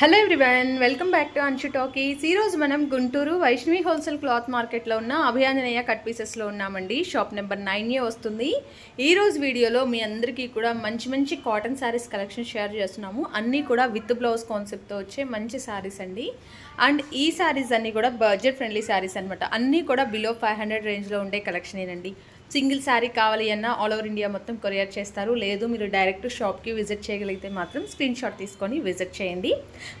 Hello everyone welcome back to Anshu talkies ఈరోజు మనం Guntur Vaishnavi wholesale cloth మార్కెట్లో ఉన్న అభియాంజనేయ కట్ పీసెస్లో ఉన్నామండి. షాప్ నెంబర్ నైన్ ఏ వస్తుంది. ఈరోజు వీడియోలో మీ అందరికీ కూడా మంచి మంచి కాటన్ శారీస్ కలెక్షన్ షేర్ చేస్తున్నాము. అన్నీ కూడా విత్ బ్లౌజ్ కాన్సెప్ట్తో వచ్చే మంచి శారీస్ అండి. అండ్ ఈ శారీస్ అన్నీ కూడా బడ్జెట్ ఫ్రెండ్లీ శారీస్ అనమాట అన్నీ కూడా బిలో ఫైవ్ హండ్రెడ్ రేంజ్లో ఉండే కలెక్షనేనండి సింగిల్ శారీ కావాలి అన్న ఆల్ ఓవర్ ఇండియా మొత్తం కొరియర్ చేస్తారు. లేదు మీరు డైరెక్ట్ షాప్కి విజిట్ చేయగలిగితే మాత్రం స్క్రీన్ షాట్ తీసుకొని విజిట్ చేయండి.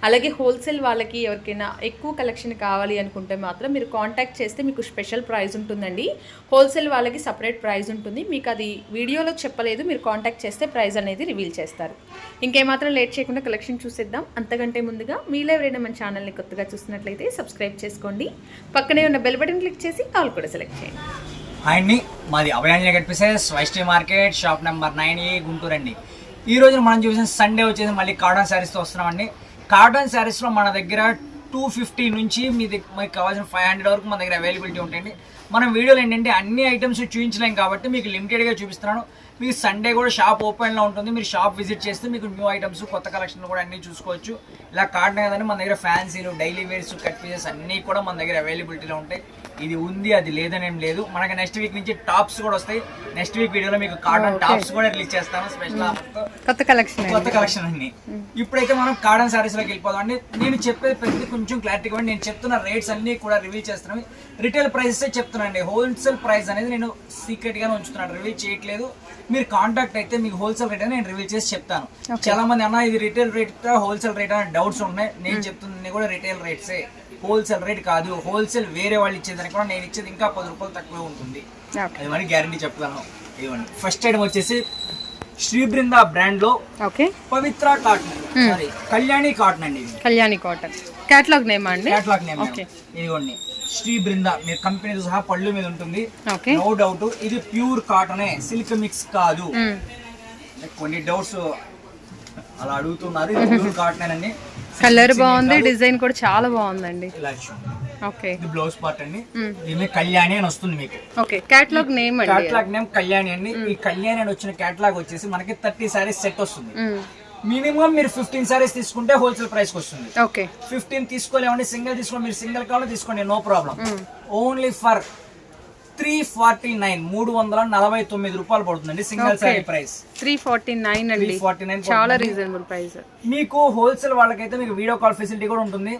అలాగే హోల్సేల్ వాళ్ళకి ఎవరికైనా ఎక్కువ కలెక్షన్ కావాలి అనుకుంటే మాత్రం మీరు కాంటాక్ట్ చేస్తే మీకు స్పెషల్ ప్రైస్ ఉంటుందండి. హోల్సేల్ వాళ్ళకి సపరేట్ ప్రైస్ ఉంటుంది. మీకు అది వీడియోలో చెప్పలేదు మీరు కాంటాక్ట్ చేస్తే ప్రైస్ అనేది రివీల్ చేస్తారు. ఇంకేమాత్రం లేట్ చేయకుండా కలెక్షన్ చూసేద్దాం. అంతకంటే ముందుగా మీలో ఎవరైనా మన ఛానల్ని కొత్తగా చూసినట్లయితే సబ్స్క్రైబ్ చేసుకోండి. పక్కనే ఉన్న బెల్ బటన్ క్లిక్ చేసి కాల్ కూడా సెలెక్ట్ చేయండి. ఆయన్ని మాది అభయాంజనే కనిపిసెస్ వైస్టీ market shop number nine A Guntur అండి. ఈ రోజు మనం చూసిన సండే వచ్చేసి మళ్ళీ కాటన్ శారీస్తో వస్తున్నామండి. కాటన్ శారీస్లో మన దగ్గర టూ ఫిఫ్టీ నుంచి మీ మీకు కావాల్సిన ఫైవ్ హండ్రెడ్ వరకు మన దగ్గర అవైలబిలిటీ ఉంటాయండి. మనం వీడియోలు ఏంటంటే అన్ని ఐటమ్స్ చూపించలేం కాబట్టి మీకు లిమిటెడ్గా చూపిస్తున్నాను. మీకు సండే కూడా షాప్ ఓపెన్లో ఉంటుంది. మీరు షాప్ విజిట్ చేస్తే మీకు న్యూ ఐటమ్స్ కొత్త కలెక్షన్ కూడా అన్నీ చూసుకోవచ్చు. ఇలా కాటన్ కదండి మన దగ్గర ఫ్యాన్సీలు డైలీ వేర్స్ కట్ పీసెస్ అన్నీ కూడా మన దగ్గర అవైలబిలిటీలో ఉంటాయి. ఇది ఉంది అది లేదని ఏం లేదు. మనకి నెక్స్ట్ వీక్ నుంచి టాప్స్ కూడా వస్తాయి. నెక్స్ట్ వీక్ వీడియోలో మీకు కాటన్ టాప్స్ కూడా రిలీజ్ చేస్తాను. స్పెషల్ కొత్త కలెక్షన్ కొత్త కలెక్షన్ అన్ని. ఇప్పుడైతే మనం కాటన్ సారీస్లోకి వెళ్ళిపోదాం అండి. నేను చెప్పేది ప్రతి కొంచెం క్లారిటీ ఇవ్వండి. నేను చెప్తున్న రేట్స్ అన్ని కూడా రివీల్ చేస్తున్నాను. రిటైల్ ప్రైసెస్ చెప్తున్నాను అండి హోల్సేల్ ప్రైస్ అనేది నేను సీక్రెట్ గానే ఉంచుతున్నాను. రివీల్ చేయట్లేదు. మీరు కాంటాక్ట్ అయితే మీకు హోల్సేల్ రేట్ అని నేను రివీల్ చేసి చెప్తాను. చాలా మంది అన్న ఇది రిటైల్ రేట్ హోల్సేల్ రేట్ అని డౌట్స్ ఉన్నాయి. నేను చెప్తుంది కూడా రిటైల్ రేట్సే హోల్సేల్ రేట్ కాదు. హోల్సేల్ వేరే వాళ్ళు ఇచ్చేదానికి కూడా నేను ఇచ్చేది ఇంకా పది రూపాయలు తక్కువే ఉంటుంది. అది మరి గ్యారంటీ చెప్పగలను ఇవ్వండి. ఫస్ట్ ఐటమ్ వచ్చేసి శ్రీ బృందా బ్రాండ్లో okay Pavitra cotton sari Kalyani cotton అండి ఇది. కళ్యాణి కాటన్ క్యాట్లాగ్ నేమా అండి? Catalogue name okay. ఇదిగోండి. శ్రీ బృంద మీరు కంపెనీతో సహా పళ్ళు మీద ఉంటుంది. నో డౌట్ ఇది ప్యూర్ కాటనే సిల్క్ మిక్స్ కాదు. మ్మ్. కొన్ని డౌట్స్ అలా అడుగుతున్నారు ప్యూర్ కాటన్ అండి కలర్ బాగుంది డిజైన్ కూడా చాలా బాగుందండి. ఓకే ఇది బ్లౌజ్ పార్ట్ అండి. ఇది కళ్యాణి అని వస్తుంది మీకు. ఓకే క్యాట్లాగ్ నేమ్ అండి క్యాట్లాగ్ నేమ్ కళ్యాణి అండి. ఈ కళ్యాణి అని వచ్చిన క్యాట్లాగ్ వచ్చేసి మనకి థర్టీ సారీస్ సెట్ వస్తుంది. మినిమం మీరు ఫిఫ్టీన్ సారీస్ తీసుకుంటే హోల్సేల్ ప్రైస్ వస్తుంది. ఓకే. ఫిఫ్టీన్ తీసుకోలేమండి సింగిల్ తీసుకోండి మీరు సింగిల్ కావాలో తీసుకోండి no problem. Only for three forty nine మూడు వందల నలభై తొమ్మిది రూపాయలు పడుతుందండి single sari price three forty nine అండి. ఫార్టీ నైన్ చాలా రీజనబుల్ ప్రైస్ మీకు హోల్సేల్ వాళ్ళకైతే మీకు వీడియో కాల్ ఫెసిలిటీ కూడా ఉంటుంది.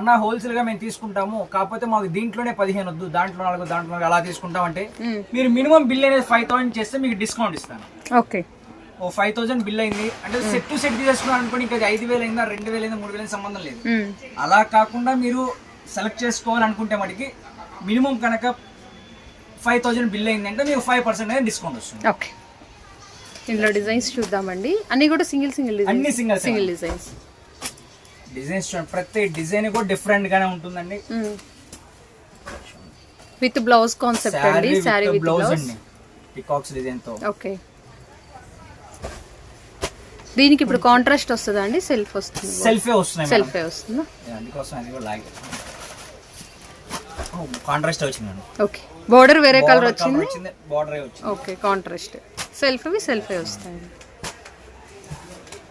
అన్న హోల్సేల్గా మేము తీసుకుంటాము. కాకపోతే మాకు దీంట్లోనే పదిహేను వద్దు దాంట్లో నాలుగు దాంట్లో అలా తీసుకుంటాం అంటే మీరు మినిమం బిల్ అనేది ఫైవ్ థౌసండ్ చేస్తే మీకు డిస్కౌంట్ ఇస్తాను. ఓకే. ఓ ఫైవ్ థౌసండ్ బిల్ అయింది. అంటే సెట్ టు సెట్ తీసేసుకున్నాను అనుకోండి ఇంకా ఐదు వేలు అయిందా రెండు వేలు అయిందా మూడు వేలు సంబంధం లేదు. అలా కాకుండా మీరు సెలెక్ట్ చేసుకోవాలనుకుంటే మటుకి మినిమం కనుక ఫైవ్ థౌజండ్ బిల్ అయిందంటే మీకు ఫైవ్ పర్సెంట్ అనేది డిస్కౌంట్ వస్తుంది. ఓకే. ఇందులో డిజైన్స్ చూద్దామండి. అన్ని కూడా సింగిల్ సింగిల్ అన్ని సింగిల్ సింగిల్ డిజైన్స్ డిజైన్స్ చూడండి. ప్రతి డిజైన్ కూడా డిఫరెంట్ గానే ఉంటుందండి. విత్ బ్లౌజ్ కాన్సెప్ట్ అండి శారీ విత్ బ్లౌజ్ అండి. పికాక్స్ డిజైన్తో. ఓకే. దీనికి ఇప్పుడు కాంట్రాస్ట్ వస్తుందా అండి సెల్ఫ్ వస్తుంది. సెల్ఫే మేడం. సెల్ఫే వస్తుందా? అందుకోసం అది కూడా లాగే కాంట్రాస్ట్ వచ్చిందండి ఓకే బోర్డర్ వేరే కలర్ వచ్చింది? బార్డర్ వచ్చింది ఓకే కాంట్రాస్ట్ సెల్ఫ్వి సెల్ఫే వస్తాయండి.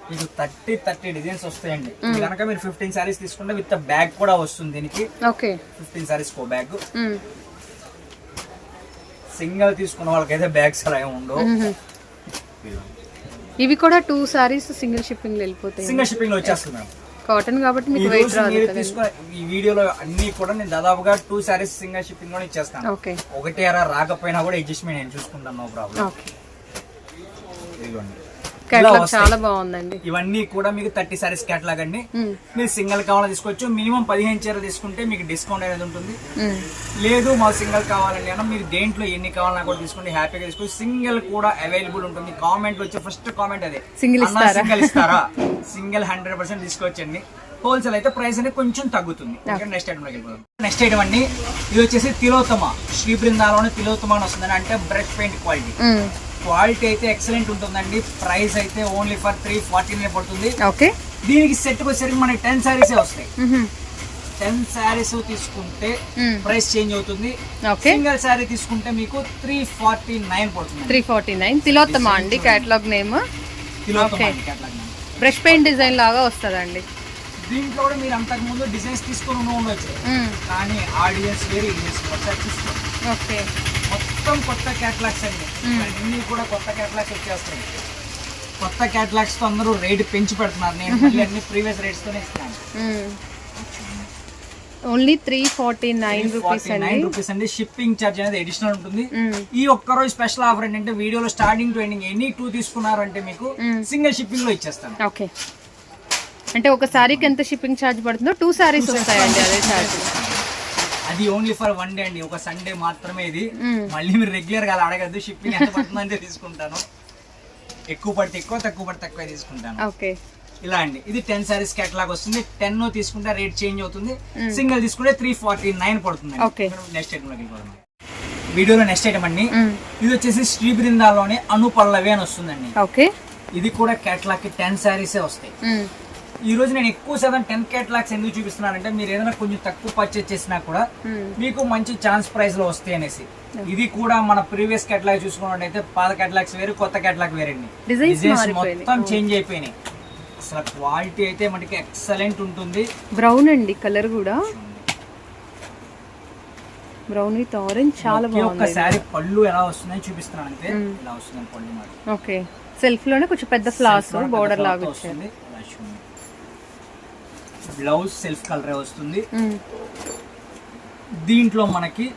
మీకు థర్టీ థర్టీ డిజైన్స్ వస్తాయండి. కనుక మీరు ఫిఫ్టీన్ సారీస్ తీసుకుంటే విత్ బ్యాగ్ కూడా వస్తుంది దీనికి. ఓకే ఫిఫ్టీన్ సారీస్ కో బ్యాగ్. సింగిల్ తీసుకున్న వాళ్ళకైతే బ్యాగ్స్ అలా ఏమి ఉండవు. మ్మ్. ఇవి కూడా టూ సారీస్ సింగిల్ షిప్పింగ్ వెళ్ళిపోతాయి. సింగిల్ షిప్పింగ్లో వచ్చేస్తుంది కాటన్ కాబట్టి మీకు వెయిట్ రాదు ఈ వీడియోలో అన్ని కూడా నేను దాదాపుగా టూ సారీస్ సింగిల్ షిప్పింగ్లో ఇచ్చేస్తాను. ఓకే ఒకటి అరా రాకపోయినా కూడా అడ్జస్ట్మెంట్ నేను చూసుకుంటాను నో ప్రాబ్లం ఓకే ఇదిగోండి. కేటలాగ్ చాలా బాగుందండి. ఇవన్నీ కూడా మీకు థర్టీ సారీస్ కేటలాగ్ అండి. మీరు సింగిల్ కావాలని తీసుకోవచ్చు. మినిమం పదిహేను చీరలు తీసుకుంటే మీకు డిస్కౌంట్ అనేది ఉంటుంది. లేదు మా సింగిల్ కావాలండి అన్న మీరు దేంట్లో ఎన్ని కావాలన్నా కూడా తీసుకోండి. హ్యాపీగా తీసుకోండి. సింగిల్ కూడా అవైలబుల్ ఉంటుంది. కామెంట్ వచ్చే ఫస్ట్ కామెంట్ అదే. Single అన్న సింగిల్ ఇస్తారా? సింగిల్ హండ్రెడ్ పర్సెంట్ తీసుకోవచ్చండి. హోల్సేల్ అయితే ప్రైస్ అనేది కొంచెం తగ్గుతుంది. నెక్స్ట్ ఐటమ్ వెళ్ళిపోదాం. నెక్స్ట్ ఐటమ్ అండి. ఇది వచ్చేసి తిలోత్తమ. శ్రీ బృందాలోనే తిలోత్తమ అని వస్తుందని అంటే బ్రష్ పెయింట్ క్వాలిటీ. క్వాలిటీ అయితే ఎక్సలెంట్ ఉంటుందండి. ప్రైస్ అయితే ఓన్లీ ఫర్ త్రీ ఫార్టీనే పడుతుంది. ఓకే. దీనికి సెట్ వచ్చేసరికి మనకి టెన్ శారీసే వస్తాయి. టెన్ శారీస్ తీసుకుంటే. ప్రైస్ చేంజ్ అవుతుంది. ఓకే. సింగిల్ శారీ తీసుకుంటే మీకు త్రీ ఫార్టీ నైన్ పడుతుంది. Three forty nine. తిలోత్తమ అండి catalogue name. Brush paint design లాగా వస్తుందండి. దీంట్లో కూడా మీరు అంతకు ముందు డిజైన్స్ తీసుకొని ఉండి ఉండొచ్చు. మ్మ్. కానీ ఆడియన్స్ వేరు ఓకే. మొత్తం కొత్త క్యాటలాగ్స్ అండి. అన్ని కూడా కొత్త క్యాటలాగ్స్ వచ్చేస్తాయి కొత్త క్యాటలాగ్స్తో అందరూ రేట్ పెంచి పెడుతున్నారు. నేను మళ్ళీ అన్ని ప్రీవియస్ రేట్స్ తోనే ఇస్తున్నాను. Only three forty nine rupees nine rupees అండి. షిప్పింగ్ ఛార్జ్ అనేది అడిషనల్ ఉంటుంది. ఈ ఒక్క రోజు స్పెషల్ ఆఫర్ ఏంటంటే వీడియోలో starting to ending any two తీసుకున్నారు అంటే మీకు. సింగిల్ షిప్పింగ్లో ఇచ్చేస్తాను. ఓకే అంటే ఒక సారీకి ఎంత షిప్పింగ్ ఛార్జ్ పడుతుందో టూ సారీస్ వస్తాయండి అదే ఛార్జ్ అది ఓన్లీ ఫర్ వన్ డే అండి. ఒక సండే మాత్రమే ఇది. మళ్ళీ మీరు రెగ్యులర్గా అడగద్దు. షిప్పింగ్ ఎంత పడుతుందంటే తీసుకుంటాను. ఎక్కువ పడితే ఎక్కువ తక్కువ పడితే తక్కువ తీసుకుంటాను. ఓకే. ఇలా అండి. ఇది టెన్ సారీస్ కేటలాగ్ వస్తుంది. టెన్ తీసుకుంటే రేట్ చేంజ్ అవుతుంది. సింగిల్ తీసుకుంటే త్రీ ఫార్టీ నైన్ పడుతుంది. నెక్స్ట్ ఐటమ్లోకి వీడియోలో నెక్స్ట్ ఐటమ్ అండి. ఇది వచ్చేసి శ్రీ బృందాలోనే అను పల్లవి అని వస్తుందండి. ఓకే. ఇది కూడా కేటలాగ్కి టెన్ సారీసే వస్తాయి. మ్మ్. ఈ రోజు నేను ఎక్కువ శాతం టెన్ కేటలాగ్స్ ఎందుకు చూపిస్తున్నానంటే మీరు ఏదైనా కొంచెం తక్కువ పర్చేస్ చేసినా కూడా మ్మ్. మీకు మంచి ఛాన్స్ ప్రైస్లో వస్తాయి అనేసి. ఇది కూడా మన ప్రీవియస్ కేటలాగ్ చూసుకున్నట్టయితే పాత కేటలాగ్స్ వేరు కొత్త కేటలాగ్ వేరండి డిజైన్స్. మొత్తం చేంజ్ అయిపోయినాయి. అసలు క్వాలిటీ అయితే మనకి ఎక్సలెంట్ ఉంటుంది. బ్రౌన్ అండి కలర్ కూడా. బ్రౌన్ విత్ ఆరెంజ్ చాలా ఒకే బాగుంది. ఒక్కసారి పళ్ళు ఎలా వస్తుందని చూపిస్తున్నాను మ్మ్. ఇలా వస్తుంది పళ్ళు ఓకే సెల్ఫ్లోనే కొంచెం పెద్ద ఫ్లాస్ బోర్డర్ లాగా చూడండి. బ్లౌజ్ సెల్ఫ్ కలరే వస్తుంది. దీంట్లో మనకి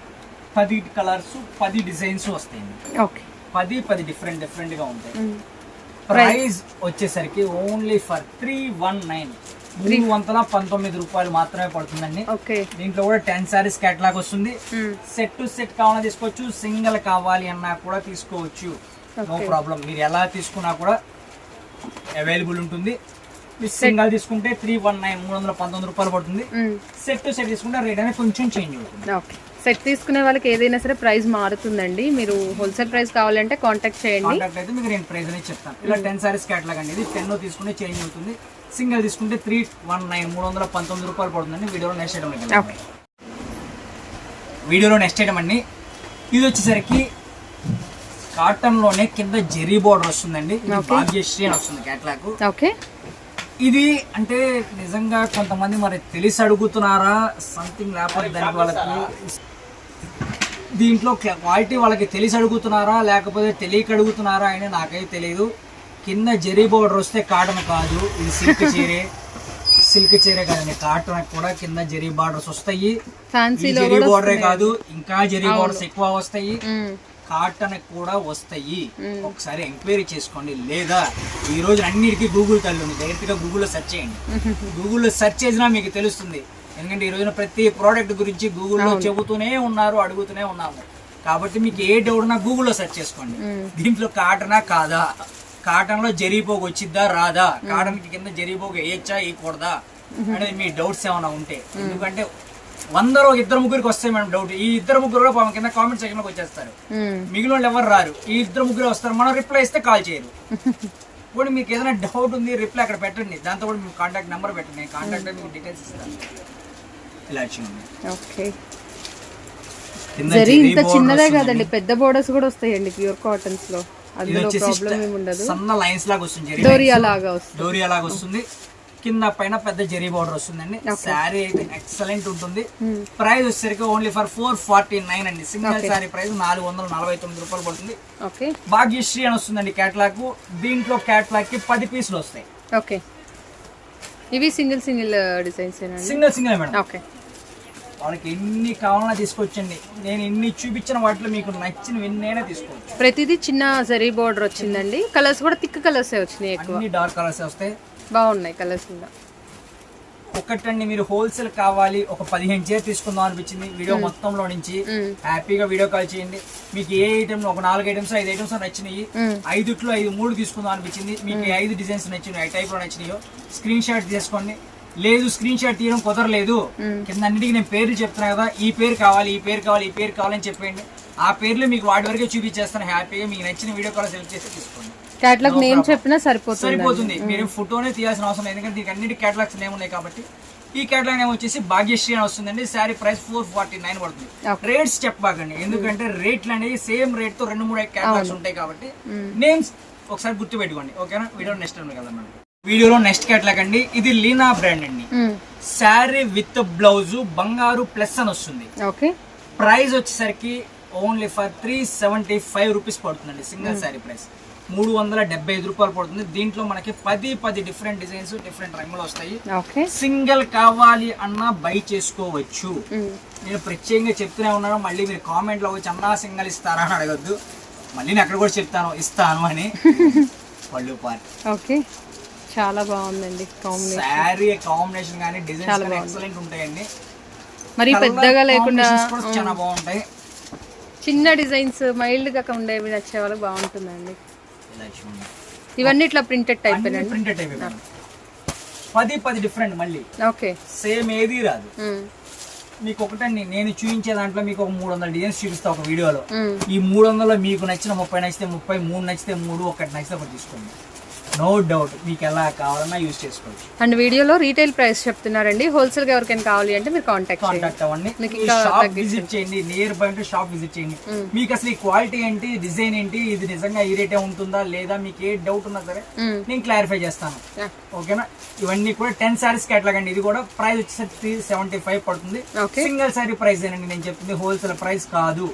పది కలర్స్ పది డిజైన్స్ వస్తాయండి ఓకే. పది పది డిఫరెంట్ డిఫరెంట్గా ఉంటాయి. ప్రైస్ వచ్చేసరికి only for three one nine. మూడు వందల పంతొమ్మిది రూపాయలు మాత్రమే పడుతుందండి. ఓకే. దీంట్లో కూడా టెన్ సారీస్ కేటలాగ్ వస్తుంది. సెట్ టు సెట్ కావాలన్నా తీసుకోవచ్చు సింగిల్ కావాలి అన్నా కూడా తీసుకోవచ్చు. నో. ప్రాబ్లం. మీరు ఎలా తీసుకున్నా కూడా అవైలబుల్ ఉంటుంది. సింగల్ తీసుకుంటే త్రీ వన్ నైన్ మూడు వందల పంతొమ్మిది రూపాయలు పడుతుంది. సెట్ టు సెట్ తీసుకుంటే రేట్ అనేది కొంచెం చేంజ్ అవుతుంది. ఓకే. సెట్ తీసుకునే వాళ్ళకి ఏదైనా సరే ప్రైస్ మారుతుందండి. మీరు హోల్సేల్ ప్రైస్ కావాలంటే కాంటాక్ట్ చేయండి. కాంటాక్ట్ అయితే మీకు నేను ప్రైస్ అనేది చెప్తాను. ఇలా టెన్ సారీస్ కేటలాగ్ అండి ఇది. టెన్ తీసుకుంటే చేంజ్ అవుతుంది. సింగిల్ తీసుకుంటే త్రీ వన్ నైన్ మూడు వందల పంతొమ్మిది రూపాయలు పడుతుందండి. వీడియోలో నెక్స్ట్ ఐటమ్ ఓకే. వీడియోలో నెక్స్ట్ ఐటమ్ అండి. ఇది వచ్చేసరికి కాటన్లోనే కింద జెరీ బోర్డర్ వస్తుందండి. భాగ్యశ్రీ అని వస్తుంది కేటలాగ్ ఓకే. ఇది అంటే నిజంగా కొంతమంది మరి తెలిసి అడుగుతున్నారా? సంథింగ్ లేకపోతే దానికి వాళ్ళకి దీంట్లో క్వాలిటీ వాళ్ళకి తెలిసి అడుగుతున్నారా? లేకపోతే తెలియక అడుగుతున్నారా అని నాకైతే తెలియదు కింద జెరీ బోర్డర్ వస్తే కాటన్ కాదు. ఇది సిల్క్ చీరే. సిల్క్ చీరే కాదండి కాటన్ కూడా కింద జెరీ బార్డర్స్ వస్తాయి. జెరీ బోర్డరే. కాదు ఇంకా జెరీ బోర్డర్స్ ఎక్కువ వస్తాయి. కాటన్ కూడా వస్తాయి. ఒకసారి ఎంక్వైరీ చేసుకోండి. లేదా ఈ రోజు అన్నిటికీ గూగుల్ తల్లి ఉంది. డైరెక్ట్గా గూగుల్లో సెర్చ్ చేయండి. గూగుల్లో సెర్చ్ చేసినా మీకు తెలుస్తుంది. ఎందుకంటే ఈ రోజున ప్రతి ప్రోడక్ట్ గురించి గూగుల్లో చెబుతూనే ఉన్నారు అడుగుతూనే ఉన్నాము. కాబట్టి మీకు ఏ డౌట్ ఉన్నా గూగుల్లో సెర్చ్ చేసుకోండి. దీంట్లో కాటనా కాదా? కాటన్లో జరీపోగు వచ్చిద్దా రాదా? కాటన్ కింద జరీపోగు వేయచ్చా వేయకూడదా? అనేది మీ డౌట్స్ ఏమైనా ఉంటే. ఎందుకంటే వందలో ఇద్దరు ముగ్గురికి వస్తాయి మేడం డౌట్ ఈ ఇద్దరు ముగ్గురు కూడా కింద కామెంట్ సెక్షన్లోకి వచ్చేస్తారు. మిగిలిన వాళ్ళు ఎవరు రారు? ఈ ఇద్దరు ముగ్గురు వస్తారు. మనం రిప్లై ఇస్తే కాల్ చేయరు. ఇప్పుడు మీకు ఏదైనా డౌట్ ఉంది రిప్లై అక్కడ పెట్టండి. దాంతో కూడా మీకు కాంటాక్ట్ నెంబర్ పెట్టండి. కాంటాక్ట్ మీకు డీటెయిల్స్ ఇస్తాను. ఇలా ఓకే జరీ ఇంత చిన్నదే. కాదండి. పెద్ద బోర్డర్స్ కూడా వస్తాయండి ప్యూర్ కాటన్స్లో. అందులో ప్రాబ్లం ఏమి ఉండదు సన్న లైన్స్ లాగా వస్తుంది డోరియా. లాగా వస్తుంది. డోరియా లాగా వస్తుంది. కింద పైన పెద్ద జరీ బార్డర్ వస్తుందండి. శారీ అయితే ఎక్సలెంట్ ఉంటుంది. ప్రైస్ వచ్చేసరికి only for four forty nine అండి. సింగిల్ శారీ ప్రైస్ నాలుగు వందల నలభై తొమ్మిది రూపాయలు పడుతుంది. ఓకే. భాగ్యశ్రీ అని వస్తుందండి క్యాట్లాగ్. దీంట్లో క్యాట్లాగ్కి పది పీసులు వస్తాయి. ఓకే. ఇవి single single designs single single madam. Okay. వాళ్ళకి ఎన్ని కావాలన్నా తీసుకొచ్చండి. నేను ఎన్ని చూపించిన వాటిలో మీకు నచ్చిన ఎన్నైనా తీసుకోవచ్చు. ప్రతిదీ చిన్న జరీ బోర్డర్ వచ్చిందండి. కలర్స్ కూడా థిక్ కలర్స్ వచ్చినాయి ఎక్కువ. డార్క్ కలర్స్ వస్తాయి. బాగున్నాయి కలర్స్ కూడా. ఒకటండి మీరు హోల్సేల్ కావాలి ఒక పదిహేను చీర తీసుకుందాం అనిపించింది. వీడియో మొత్తంలో నుంచి. హ్యాపీగా వీడియో కాల్ చేయండి. మీకు ఏ ఐటమ్ ఒక నాలుగు ఐటమ్స్ ఐదు ఐటమ్స్ నచ్చినాయి. ఐదుట్లో ఐదు మూడు తీసుకుందాం అనిపించింది. మీకు ఐదు డిజైన్స్ నచ్చినాయి ఏ టైప్లో నచ్చినాయో. స్క్రీన్ షాట్ తీసుకోండి. లేదు స్క్రీన్ షాట్ తీయడం కుదరలేదు. కింద అన్నిటికీ నేను పేర్లు చెప్తున్నా కదా ఈ పేరు కావాలి ఈ పేరు కావాలి ఈ పేరు కావాలని చెప్పండి ఆ పేర్లు మీకు వాటి వరకే చూపించేస్తాను. హ్యాపీగా మీకు నచ్చిన వీడియో కాల్ సెలెక్ట్ చేసి తీసుకోండి. క్యాట్లాగ్ నేమ్ చెప్పినా సరిపోతుంది. సరిపోతుంది మీరు ఫోటోనే తీయాల్సిన అవసరం లేదు. ఎందుకంటే దీనికి అన్నిటి క్యాటలాగ్స్ నేమ్ ఉన్నాయి కాబట్టి. ఈ క్యాటలాగ్ నేమ్ వచ్చేసి భాగ్యశ్రీ అని వస్తుందండి. Sari price four forty nine పడుతుంది. రేట్స్ చెప్పబాకండి. ఎందుకంటే రేట్లు అనేవి సేమ్ రేట్తో రెండు మూడు క్యాటలాగ్స్ ఉంటాయి కాబట్టి నేమ్స్ ఒకసారి గుర్తు పెట్టుకోండి ఓకేనా వీడియో నెక్స్ట్ టైం కదా మేడం వీడియోలో నెక్స్ట్ కేటలాగ్ అండి. ఇది లీనా బ్రాండ్ అండి. శారీ విత్ బ్లౌజ్ బంగారు ప్లస్ అని వస్తుంది. ఓకే ప్రైస్ వచ్చేసరికి only for three seventy five rupees పడుతుందండి సింగిల్ శారీ ప్రైస్ మూడు వందల డెబ్బై ఐదు రూపాయలు పడుతుంది. దీంట్లో మనకి పది పది డిఫరెంట్ డిజైన్స్ డిఫరెంట్ రంగులు వస్తాయి. ఓకే. సింగిల్ కావాలి అన్నా బై చేసుకోవచ్చు. నేను ప్రత్యేకంగా చెప్తూనే ఉన్నాను. మళ్ళీ మీరు కామెంట్లో వచ్చి అన్నా సింగిల్ ఇస్తారా అని అడగద్దు. మళ్ళీ నేను అక్కడ కూడా చెప్తాను ఇస్తాను అని. పళ్ళు పార్ట్ ఓకే. చాలా బాగుందండి శారీ కాంబినేషన్ కానీ డిజైన్స్ బాగుంది. ఎక్సలెంట్ ఉంటాయండి. మరి పెద్దగా లేకుండా చాలా బాగుంటాయి. చిన్న డిజైన్స్ మైల్డ్గా ఉండేవి నచ్చే వాళ్ళకి బాగుంటుందండి. ఇవన్నీ ఇట్లా ప్రింటెడ్ టైప్ ప్రింటెడ్ టైప్ పది పది డిఫరెంట్ మళ్ళీ. ఓకే. సేమ్ ఏది రాదు. మీకు ఒకటండి నేను చూపించే దాంట్లో మీకు ఒక మూడు వందల డిజైన్స్ చూపిస్తా ఒక వీడియోలో. ఈ మూడు వందలు మీకు నచ్చిన ముప్పై నచ్చితే ముప్పై మూడు నచ్చితే మూడు ఒకటి నచ్చితే ఒకటి తీసుకోండి. నో డౌట్ మీకు ఎలా కావాలన్నా యూజ్ చేసుకోవచ్చు. అండ్ వీడియోలో రీటైల్ ప్రైస్ చెప్తున్నారండి. హోల్సేల్గా ఎవరికైనా కావాలి అంటే మీరు కాంటాక్ట్ కాంటాక్ట్ అవ్వండి. షాప్. విజిట్ చేయండి. నియర్ బై ఉంటే షాప్ విజిట్ చేయండి మీకు అసలు ఈ క్వాలిటీ ఏంటి? డిజైన్ ఏంటి? ఇది నిజంగా ఈ రేటే ఉంటుందా? లేదా మీకు ఏ డౌట్ ఉన్నా సరే. నేను క్లారిఫై చేస్తాను. ఓకేనా ఇవన్నీ కూడా టెన్ సారీస్ కేటలాగ్ అండి. ఇది కూడా ప్రైస్ వచ్చేసరికి త్రీ సెవెంటీ ఫైవ్ పడుతుంది సింగిల్ సారీ ప్రైస్ ఏనండి నేను చెప్తుంది. హోల్సేల్ ప్రైస్ కాదు.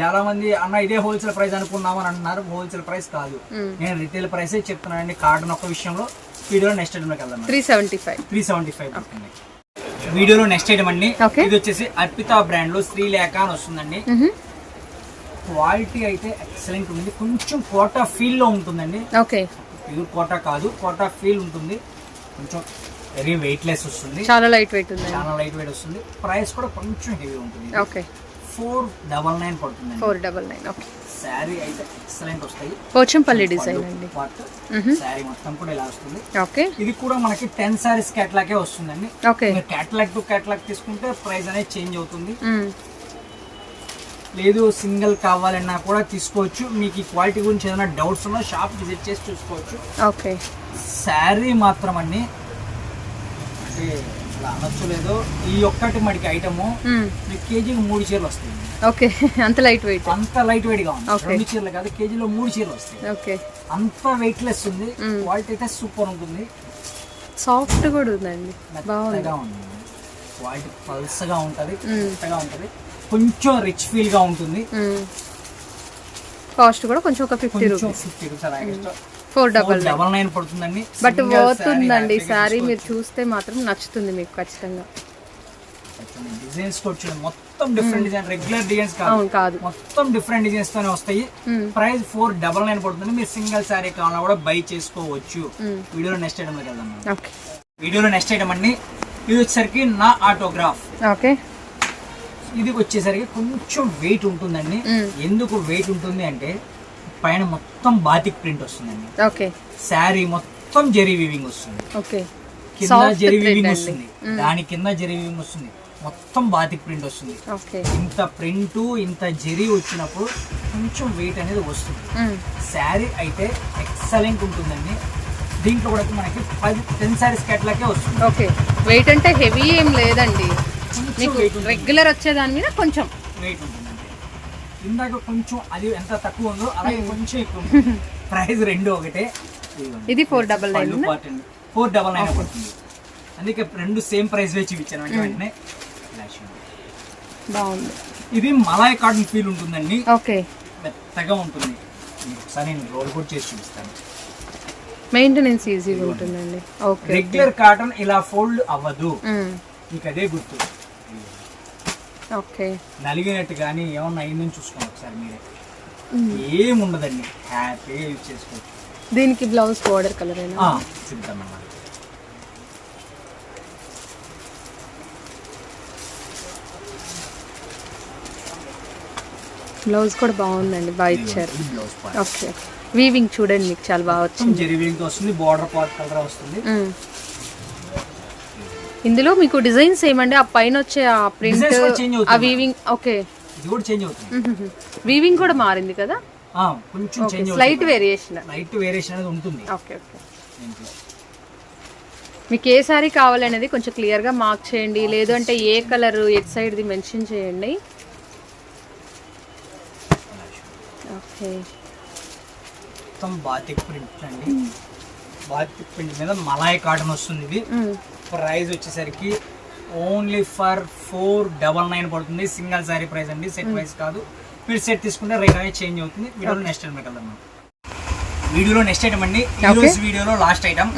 చాలా మంది అన్న ఇదే హోల్సేల్ ప్రైస్ అనుకున్నామని అంటున్నారు. హోల్సేల్ ప్రైస్ కాదు. నేను రిటైల్ ప్రైసే చెప్తున్నానండి. కార్డన్ ఒక్క విషయంలో వీడియోలో నెక్స్ట్ ఐటమ్లోకి వెళ్దాం three seventy five. Three seventy five పడుతుంది వీడియోలో నెక్స్ట్ ఐటమ్ అండి. ఇది వచ్చేసి అర్పిత బ్రాండ్లో శ్రీలేఖ అని వస్తుందండి. క్వాలిటీ అయితే ఎక్సలెంట్ ఉంది. కొంచెం కోటా ఫీల్లో ఉంటుందండి. ఓకే. ప్యూర్ కోటా కాదు కోటా ఫీల్ ఉంటుంది. కొంచెం వెరీ వెయిట్ లెస్ వస్తుంది. చాలా లైట్ వెయిట్ ఉందండి. చాలా లైట్ వెయిట్ వస్తుంది. ప్రైస్ కూడా కొంచెం హెవీ ఉంటుంది. ఓకే. ఫోర్ డబల్ నైన్ పడుతుంది four double nine okay. Sari అయితే ఎక్సలెంట్ వస్తాయి. పోచంపల్లి డిజైన్ అండి. పార్ట్ శారీ మొత్తం కూడా ఇలా వస్తుంది. ఓకే. ఇది కూడా మనకి టెన్ సారీస్ కేటలాగే వస్తుందండి. ఓకే. కేటలాగ్ టు కేటలాగ్ తీసుకుంటే ప్రైస్ అనేది చేంజ్ అవుతుంది. లేదు సింగిల్ కావాలన్నా కూడా తీసుకోవచ్చు. మీకు ఈ క్వాలిటీ గురించి ఏదైనా డౌట్స్ ఉన్నా షాప్ విజిట్ చేసి చూసుకోవచ్చు. ఓకే. శారీ మాత్రం అండి. అంటే ఇలా అనొచ్చు లేదో ఈ ఒక్కటి మడికి ఐటము. మీకు కేజీకి మూడు చీరలు వస్తాయి. ఓకే. అంత లైట్ వెయిట్ అంత లైట్ వెయిట్గా ఉంది. రెండు చీరలు కాదు కేజీలో మూడు చీరలు వస్తాయి. ఓకే. అంత వెయిట్ లెస్ ఉంది క్వాలిటీ అయితే సూపర్ ఉంటుంది. సాఫ్ట్ కూడా ఉందండి. బాగుంది. క్వాలిటీ పల్సగా ఉంటుంది. మెత్తగా ఉంటుంది. కొంచెం రిచ్ ఫీల్గా ఉంటుంది. కాస్ట్ కూడా కొంచెం ఒక fifty rupees fifty rupees four double nine. Double nine పడుతుందండి. బట్ శారీ తీసుకోవచ్చు. మీరు చూస్తే మాత్రం నచ్చుతుంది మీకు ఖచ్చితంగా. డిజైన్స్ చూడండి మొత్తం డిఫరెంట్ డిజైన్ రెగ్యులర్ డిజైన్స్ కాదు. మొత్తం డిఫరెంట్ డిజైన్స్ తోనే వస్తాయి. ప్రైస్ ఫోర్ డబల్ నైన్ పడుతుంది. మీరు సింగిల్ శారీ కావాలన్నా కూడా బై చేసుకోవచ్చు. వీడియోలో నెక్స్ట్ ఐటమ్ వెళ్దాం వీడియోలో నెక్స్ట్ ఐటమ్ అండి. ఇది వచ్చేసరికి నా ఆటోగ్రాఫ్ ఓకే. ఇది వచ్చేసరికి కొంచెం వెయిట్ ఉంటుందండి. ఎందుకు వెయిట్ ఉంటుంది అంటే పైన మొత్తం బాతిక్ ప్రింట్ వస్తుందండి. ఓకే. శారీ మొత్తం జెరీ వీవింగ్ వస్తుంది. ఓకే. కింద జెరీ వీవింగ్. వస్తుంది. దాని కింద జెరీ వీవింగ్ వస్తుంది. మొత్తం బాతిక్ ప్రింట్ వస్తుంది. ఓకే. ఇంత ప్రింట్ ఇంత జెరీ వచ్చినప్పుడు కొంచెం వెయిట్ అనేది వస్తుంది. శారీ అయితే ఎక్సలెంట్ ఉంటుందండి. దీంట్లో కూడా మనకి పది టెన్ శారీస్ కేటలాగే వస్తుంది. ఓకే. వెయిట్ అంటే హెవీ ఏం లేదండి. మీకు ఉంటుంది. రెగ్యులర్ వచ్చే దాని మీద కొంచెం. వెయిట్ ఉంటుందండి ఇందాక కొంచెం అది ఎంత తక్కువ ఉందో అలాగే కొంచెం ఎక్కువ. ప్రైస్ రెండు ఒకటే. ఇది four double nine four double nine పడుతుంది. అందుకే రెండు సేమ్ ప్రైస్ వేసి ఇచ్చాను అంటే వెంటనే. బాగుంది. ఇది మలాయ్ కాటన్ ఫీల్ ఉంటుందండి. ఓకే. మెత్తగా ఉంటుంది. ఒకసారి నేను రోల్ కూడా చేసి చూపిస్తాను. మెయింటెనెన్స్ ఈజీగా ఉంటుందండి. ఓకే. రెగ్యులర్ కాటన్ ఇలా ఫోల్డ్ అవ్వదు. మీకు అదే గుర్తు. ఓకే. నలిగినట్టు కానీ ఏమన్నా అయిందని చూసుకోండి ఒకసారి మీరే. ఏముండదండి. హ్యాపీగా యూజ్ చేసుకోవచ్చు దీనికి బ్లౌజ్ బోర్డర్ కలర్ చూద్దామన్నమాట బ్లౌజ్ కూడా బాగుందండి బాగా ఇచ్చారు. ఓకే. వీవింగ్ చూడండి మీకు చాలా బాగా వచ్చింది. జెరీవింగ్ వస్తుంది బార్డర్ పార్ట్ కలర్ వస్తుంది. ఇందులో మీకు డిజైన్స్ ఏమండి? ఆ పైన వచ్చే ఆ ప్రింట్ ఆ వీవింగ్ ఓకే. చేంజ్ అవుతుంది. వీవింగ్ కూడా మారింది కదా? కొంచెం change slight variation light variation అనేది ఉంటుంది. Okay okay. మీకు ఏ సారీ కావాలనేది కొంచెం క్లియర్గా మార్క్ చేయండి. లేదు అంటే ఏ కలర్ ఎట్ సైడ్ది మెన్షన్ చేయండి. ఓకే. మొత్తం బాతిక్ ప్రింట్ అండి. బాతిక్ ప్రింట్ మీద మలాయ్ కాటన్ వస్తుంది ఇది. ప్రైస్ వచ్చేసరికి only for four double nine పడుతుంది. సింగిల్ సారీ ప్రైస్ అండి. సెట్ ప్రైస్ కాదు. మీరు సెట్ తీసుకుంటే రేట్ అనేది చేంజ్ అవుతుంది. వీడియోలో నెక్స్ట్ ఐటమ్ వెళ్దాం. వీడియోలో నెక్స్ట్ ఐటమ్ అండి. ఈ Okay. రోజు వీడియోలో లాస్ట్ ఐటమ్.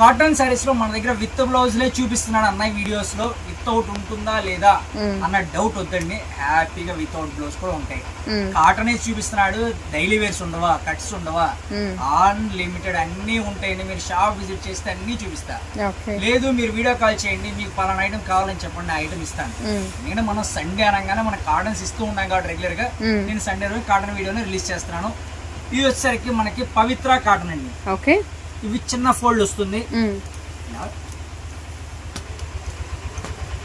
కాటన్ సారీస్లో మన దగ్గర విత్ బ్లౌజ్ లే చూపిస్తున్నాడు అన్న వీడియోస్లో. వితౌట్ ఉంటుందా లేదా. అన్న డౌట్ వద్దండి. హ్యాపీగా వితౌట్ బ్లౌజ్ కూడా ఉంటాయి. కాటన్ చూపిస్తున్నాడు. డైలీ వేర్స్ ఉండవా? కట్స్ ఉండవా. అన్లిమిటెడ్ అన్నీ ఉంటాయండి. మీరు షాప్ విజిట్ చేస్తే అన్నీ చూపిస్తా. లేదు మీరు వీడియో కాల్ చేయండి. మీకు పలానా ఐటమ్ కావాలని చెప్పండి. ఆ ఐటమ్ ఇస్తాను. నేను మనం సండే అనగానే మన కార్డన్స్ ఇస్తూ ఉన్నాం కాబట్టి రెగ్యులర్గా. నేను సండే రోజు కాటన్ వీడియోని రిలీజ్ చేస్తున్నాను. ఇది వచ్చేసరికి మనకి పవిత్ర కాటన్ అండి. ఓకే. ఇవి చిన్న ఫోల్డ్ వస్తుంది.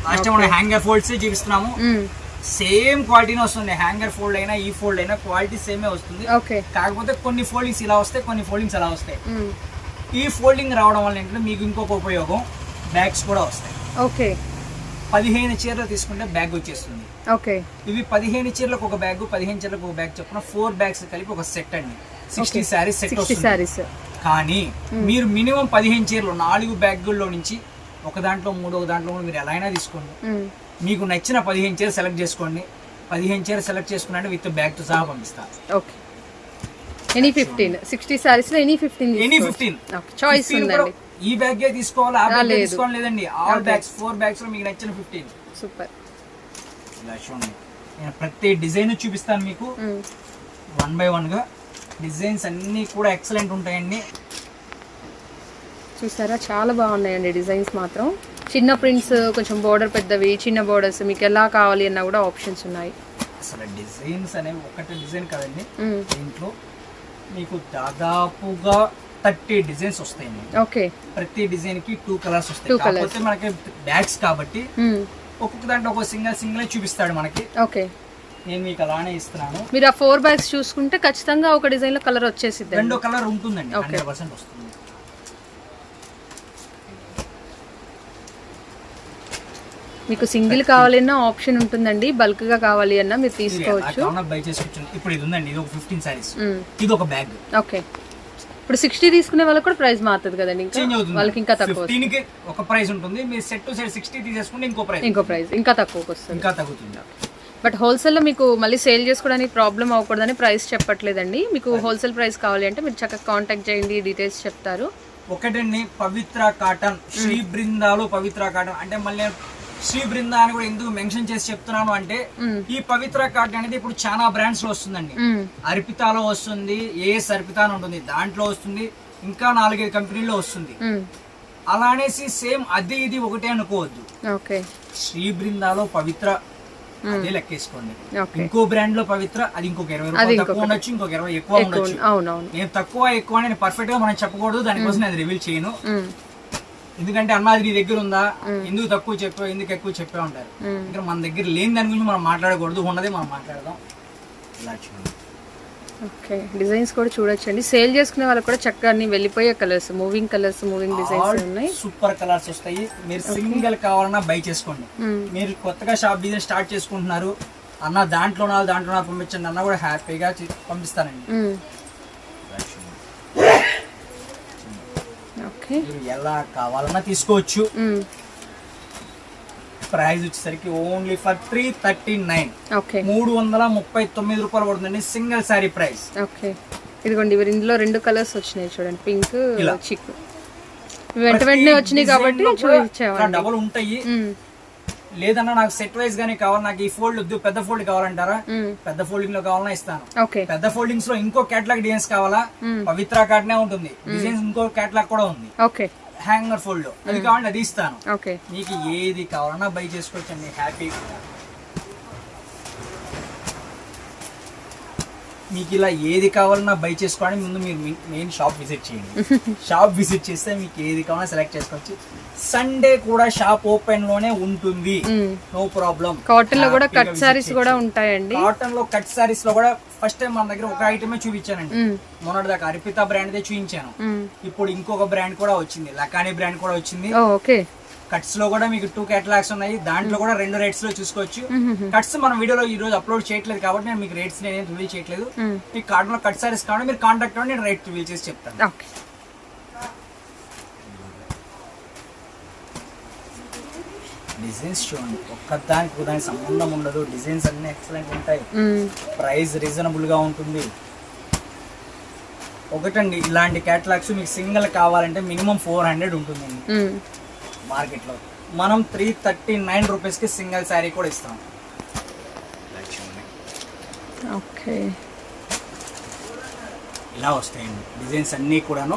లాస్ట్ టైం మనం హ్యాంగర్ ఫోల్డ్స్ చూపిస్తున్నాము. సేమ్ క్వాలిటీనే వస్తుంది. హ్యాంగర్ ఫోల్డ్ అయినా ఈ ఫోల్డ్ అయినా క్వాలిటీ సేమే వస్తుంది. కాకపోతే కొన్ని ఫోల్డింగ్స్ ఇలా వస్తాయి కొన్ని ఫోల్డింగ్స్ అలా వస్తాయి. ఈ ఫోల్డింగ్ రావడం వల్ల ఏంటంటే మీకు ఇంకొక ఉపయోగం బ్యాగ్స్ కూడా వస్తాయి. ఓకే పదిహేను చీరలు తీసుకుంటే బ్యాగ్ వచ్చేస్తుంది. ఓకే ఇవి పదిహేను చీరలకు ఒక బ్యాగ్ పదిహేను చీరలకు ఒక బ్యాగ్ చొప్పున ఫోర్ బ్యాగ్స్ కలిపి ఒక సెట్ అండి. సిక్స్టీ శారీస్ సెట్ శారీస్ కానీ మీరు మినిమం పదిహేను చీరలు నాలుగు బ్యాగుల్లో నుంచి ఒక దాంట్లో మూడు ఒక దాంట్లో మీరు ఎలా అయినా తీసుకోండి. మ్మ్. మీకు నచ్చిన పదిహేను చీర సెలెక్ట్ చేసుకోండి. పదిహేను చీర సెలెక్ట్ చేసుకున్నట్టు విత్ బ్యాగ్తో సహా పంపిస్తా. ఓకే ఎనీ ఫిఫ్టీన్ సిక్స్టీ శారీస్లో any fifteen any fifteen choice ఉందండి. ఈ బ్యాగ్ తీసుకోవాలి ఆ బ్యాగ్. తీసుకోవాలి లేదండి. ఆల్ బ్యాగ్స్ ఫోర్ బ్యాగ్స్లో మీకు నచ్చిన ఫిఫ్టీన్ సూపర్ ఇలా చూడండి. నేను ప్రతి డిజైన్ చూపిస్తాను మీకు. వన్ బై వన్గా. డిజైన్స్ అన్నీ కూడా ఎక్సలెంట్ ఉంటాయండి. చూసారా? చాలా బాగున్నాయండి డిజైన్స్ మాత్రం. చిన్న ప్రింట్స్ కొంచెం బోర్డర్ పెద్దవి చిన్న బోర్డర్స్ మీకు ఎలా కావాలి అన్నా కూడా ఆప్షన్స్ ఉన్నాయి. అసలు డిజైన్స్ అనేవి ఒకటి డిజైన్ కదండి. దీంట్లో మీకు దాదాపుగా థర్టీ డిజైన్స్ వస్తాయండి. ఓకే. ప్రతి డిజైన్కి టూ కలర్స్ వస్తాయి. కాకపోతే మనకి బ్యాగ్స్ కాబట్టి. ఒక్కొక్క దాంట్లో ఒక సింగిల్ సింగిల్ చూపిస్తాడు మనకి. ఓకే. నేను మీకు అలానే ఇస్తున్నాను. మీరు ఆ ఫోర్ బ్యాగ్స్ చూసుకుంటే ఖచ్చితంగా ఒక డిజైన్లో కలర్ వచ్చేసిద్ది రెండో కలర్ ఉంటుందండి. హండ్రెడ్ పర్సెంట్ వస్తుంది. మీకు సింగిల్ కావాలన్నా ఆప్షన్ ఉంటుందండి బల్క్గా కావాలి అన్నా మీరు తీసుకోవచ్చు. బై చేసుకోవచ్చు ఇప్పుడు ఇది ఉందండి ఇది ఒక ఫిఫ్టీన్ సారీస్. ఇది ఒక బ్యాగ్ ఓకే. ఇప్పుడు సిక్స్టీ తీసుకునే వాళ్ళకి కూడా ప్రైస్ మారుతుంది కదండి ఇంకా? చేంజ్ అవుతుంది. వాళ్ళకి ఇంకా తక్కువ ఫిఫ్టీన్కి ఒక ప్రైస్ ఉంటుంది మీరు సెట్ టు సెట్ సిక్స్టీ తీసేసుకుంటే ఇంకో ప్రైస్ ఇంకో ప్రైస్ ఇంకా తక్కువకి వస్తుంది. ఇంకా తగ్గుతుంది. బట్ హోల్సేల్లో మీకు మళ్ళీ సేల్ చేసుకోవడానికి ప్రాబ్లం అవ్వకూడదని ప్రైస్ చెప్పట్లేదండి. మీకు హోల్సేల్ ప్రైస్ కావాలి అంటే మీరు చక్కగా కాంటాక్ట్ చేయండి డీటెయిల్స్ చెప్తారు. ఒకటండి పవిత్ర కాటన్. శ్రీ బృందాలు పవిత్ర కాటన్. అంటే మళ్ళీ శ్రీ బృందా అని కూడా ఎందుకు మెన్షన్ చేసి చెప్తున్నాను అంటే. ఈ పవిత్ర కాటన్ అనేది ఇప్పుడు చాలా బ్రాండ్స్లో వస్తుందండి. అర్పితాలో వస్తుంది ఏఎస్ అర్పిత అని ఉంటుంది. దాంట్లో వస్తుంది ఇంకా నాలుగైదు కంపెనీల్లో వస్తుంది. అలా అనేసి సేమ్ అది ఇది ఒకటే అనుకోవద్దు. ఓకే. శ్రీ బృందాలో పవిత్ర అదే లెక్కేసుకోండి. ఇంకో బ్రాండ్లో పవిత్ర అది ఇంకొక ఇరవై రూపాయలు. తక్కువ ఉండొచ్చు ఇంకొక ఇరవై ఎక్కువ ఉండొచ్చు. నేను తక్కువ ఎక్కువ అని పర్ఫెక్ట్గా మనం చెప్పకూడదు దానికోసం నేను రివీల్ చేయను. ఎందుకంటే అన్నది నీ దగ్గర ఉందా? ఎందుకు తక్కువ చెప్పావు ఎందుకు ఎక్కువ చెప్పావు అంటారు. మ్మ్. ఇక్కడ మన దగ్గర లేని దాని గురించి మనం మాట్లాడకూడదు ఉన్నదే మనం మాట్లాడదాం. ఇలా చూడండి. ఓకే. డిజైన్స్ కూడా చూడొచ్చండి. సేల్ చేసుకునే వాళ్ళకి కూడా చక్కగా అన్ని వెళ్ళిపోయే colours moving colours moving designs ఉన్నాయి. సూపర్ కలర్స్ వస్తాయి. మీరు సింగిల్ కావాలన్నా బై చేసుకోండి. మ్మ్. మీరు కొత్తగా షాప్ బిజినెస్ స్టార్ట్ చేసుకుంటున్నారు అన్న దాంట్లో దాంట్లో పంపించండి అన్న కూడా హ్యాపీగా పంపిస్తానండి. ఓకే మీరు ఎలా కావాలన్నా తీసుకోవచ్చు. ప్రైస్ వచ్చేసరికి only for three thirty nine. Okay. మూడు వందల ముప్పై తొమ్మిది రూపాయలు పడుతుందండి. Single sari price. ఓకే. ఇదిగోండి ఇవి ఇందులో రెండు కలర్స్ వచ్చినాయి చూడండి. పింక్. చిక్ వెంట వెంటనే వచ్చినాయి కాబట్టి డబల్ ఉంటాయి. లేదన్నా నాకు సెట్ వైజ్ గానీ కావాలి. నాకు ఈ ఫోల్డ్ వద్దు. పెద్ద ఫోల్డ్ కావాలంటారా. పెద్ద ఫోల్డింగ్లో కావాలన్నా ఇస్తాను. పెద్ద ఫోల్డింగ్స్లో ఇంకో కేటలాగ్ డిజైన్స్ కావాలా. పవిత్ర కార్డ్నే ఉంటుంది. డిజైన్స్ ఇంకో కేటలాగ్ కూడా ఉంది. ఓకే. Hanger fold. అది కావాలంటే అది ఇస్తాను. ఓకే. మీకు ఏది కావాలన్నా బై చేసుకోవచ్చండి హ్యాపీగా మీకు ఇలా ఏది కావాలన్నా బై చేసుకోవడానికి ముందు మీరు మెయిన్ షాప్ విజిట్ చేయండి. షాప్ విజిట్ చేస్తే మీకు ఏది కావాలన్నా సెలెక్ట్ చేసుకోవచ్చు. సండే కూడా షాప్ ఓపెన్లోనే ఉంటుంది. నో ప్రాబ్లం కాటన్లో కూడా కట్ సారీస్ కూడా ఉంటాయండి. కాటన్లో కట్ సారీస్లో కూడా ఫస్ట్ టైం మన దగ్గర ఒక ఐటమే చూపించానండి. మొన్నటి దాకా అర్పిత బ్రాండ్ దే చూపించాను. ఇప్పుడు ఇంకొక బ్రాండ్ కూడా వచ్చింది. లకానీ బ్రాండ్ కూడా వచ్చింది. ఓకే. కట్స్లో కూడా మీకు టూ కేటలాగ్స్ ఉన్నాయి. దాంట్లో కూడా రెండు రేట్స్లో చూసుకోవచ్చు. కట్స్ మనం వీడియోలో ఈ రోజు అప్లోడ్ చేయట్లేదు కాబట్టి నేను మీకు రేట్స్ నేను రివీల్ చేయట్లేదు. మీకు కార్డులో కట్ సారీస్ కావాలి మీరు కాంటాక్ట్ అవ్వండి నేను రేట్ రివీల్ చేసి చెప్తాను. డిజైన్స్ చూడండి. ఒక్కదానికి దానికి సంబంధం ఉండదు. డిజైన్స్ అన్ని ఎక్సలెంట్ ఉంటాయి. ప్రైస్ రీజనబుల్గా ఉంటుంది. ఒకటండి ఇలాంటి క్యాటలాగ్స్ మీకు సింగిల్ కావాలంటే మినిమం ఫోర్ హండ్రెడ్ ఉంటుందండి. మార్కెట్లో. మనం త్రీ థర్టీ నైన్ రూపీస్కి సింగిల్ శారీ కూడా ఇస్తాం. ఓకే ఇలా వస్తాయండి డిజైన్స్ అన్నీ కూడాను.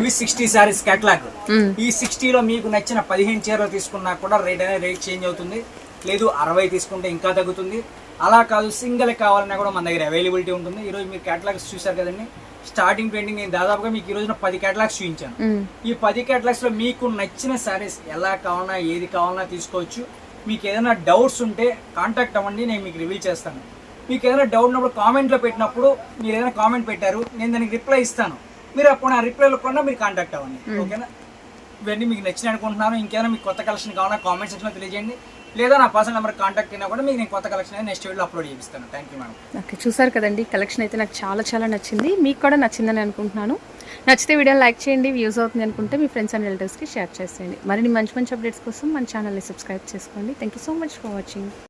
ఇవి సిక్స్టీ శారీస్ క్యాటలాగ్ మ్మ్. ఈ సిక్స్టీలో మీకు నచ్చిన పదిహేను చీరలు తీసుకున్నా కూడా రేట్ అనేది రేట్ చేంజ్ అవుతుంది. లేదు అరవై తీసుకుంటే ఇంకా తగ్గుతుంది. అలా కాదు సింగిల్ కావాలన్నా కూడా మన దగ్గర అవైలబిలిటీ ఉంటుంది. ఈరోజు మీరు క్యాటలాగ్స్ చూసారు కదండి. స్టార్టింగ్ పెయింటింగ్ నేను దాదాపుగా మీకు ఈ రోజున పది క్యాటలాగ్స్ చూపించాను. ఈ పది క్యాటలాగ్స్లో మీకు నచ్చిన శారీస్ ఎలా కావాలన్నా ఏది కావాలన్నా తీసుకోవచ్చు. మీకు ఏదైనా డౌట్స్ ఉంటే కాంటాక్ట్ అవ్వండి నేను మీకు రివీల్ చేస్తాను. మీకు ఏదైనా డౌట్ ఉన్నప్పుడు కామెంట్లో పెట్టినప్పుడు మీరు ఏదైనా కామెంట్ పెట్టారు నేను దానికి రిప్లై ఇస్తాను. మీరు అప్పుడు ఆ రిప్లైలో కూడా మీరు కాంటాక్ట్ అవ్వండి. ఓకేనా? ఇవన్నీ మీకు నచ్చిన అనుకుంటున్నాను. ఇంకేమైనా మీకు కొత్త కలెక్షన్ కావాలన్నా కామెంట్ సెక్షన్లో తెలియజేయండి. లేదా నా పర్సనల్ నెంబర్ కాంటాక్ట్ అయినా కూడా మీకు నేను కొత్త కలెక్షన్ అనేది నెక్స్ట్ వీడియోలో అప్లోడ్ చేపిస్తాను. థ్యాంక్ యూ మేడం ఓకే చూసారు కదండి కలెక్షన్ అయితే నాకు చాలా చాలా నచ్చింది. మీకు కూడా నచ్చిందని అనుకుంటున్నాను. నచ్చితే వీడియోని లైక్ చేయండి వ్యూస్ అవుతుంది అనుకుంటే మీ ఫ్రెండ్స్ అండ్ రిలేటివ్స్కి షేర్ చేసేయండి. మరిన్ని మంచి మంచి అప్డేట్స్ కోసం మన ఛానల్ని సబ్స్క్రైబ్ చేసుకోండి. Thank you so much for watching